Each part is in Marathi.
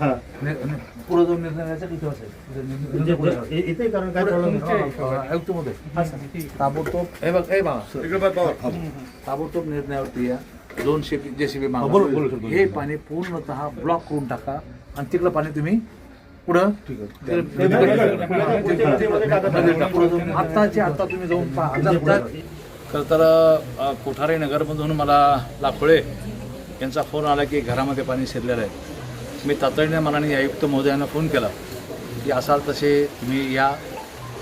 हा पुढे जाऊन निर्णय घ्यायचा किती इथे कारण काय आयुक्त ताबडतोब हे बघ हे बघा ताबडतोब निर्णयावरती या दोनशे जेसीबी मागा हे पाणी पूर्णतः ब्लॉक करून टाका आणि तिकडं पाणी तुम्ही पुढं आत्ताचे आता तुम्ही जाऊन पहा खरं तर कोठारे नगरमधून मला लाखोळे यांचा फोन आला की घरामध्ये पाणी शिरलेलं आहे. मी तातडीने मनाने आयुक्त महोदयांना फोन केला की असाल तसे तुम्ही या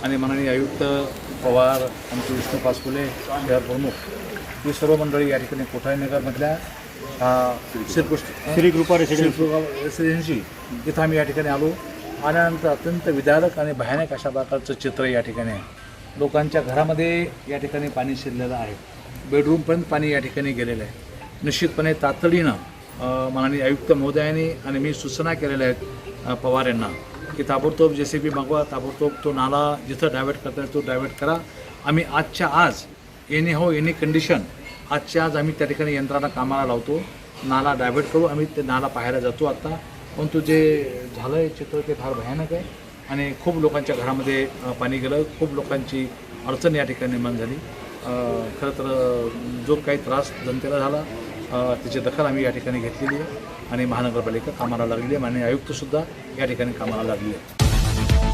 आणि मनाने आयुक्त पवार आमचे विष्णू पासपुले शहर प्रमुख ही सर्व मंडळी या ठिकाणी कोठारे नगरमधल्या श्रीकृष्ण श्री कृपा रेसिडेन्सी शिल्प रेसिडेन्सी इथं आम्ही या ठिकाणी आलो. आल्यानंतर अत्यंत विदारक आणि भयानक अशा प्रकारचं चित्र या ठिकाणी आहे. लोकांच्या घरामध्ये या ठिकाणी पाणी शिरलेलं आहे. बेडरूमपर्यंत पाणी या ठिकाणी गेलेलं आहे. निश्चितपणे तातडीनं माननीय आयुक्त महोदयांनी आणि मी सूचना केलेल्या आहेत पवार यांना की ताबडतोब जे सी बी मागवा ताबडतोब तो नाला जिथं डायव्हर्ट करता येईल तो डायव्हर्ट करा. आम्ही आजच्या आज एनी हो एनी कंडिशन आजच्या आज आम्ही त्या ठिकाणी यंत्रणा कामाला लावतो नाला डायव्हर्ट करू आम्ही ते नाला पाहायला जातो आत्ता परंतु जे झालं आहे चित्र ते फार भयानक आहे. आणि खूप लोकांच्या घरामध्ये पाणी गेलं. खूप लोकांची अडचण या ठिकाणी निर्माण झाली. खरं तर जो काही त्रास जनतेला झाला त्याची दखल आम्ही या ठिकाणी घेतलेली आहे. आणि महानगरपालिका कामाला लागलेली आहे. माननीय आयुक्तसुद्धा या ठिकाणी कामाला लागली आहे.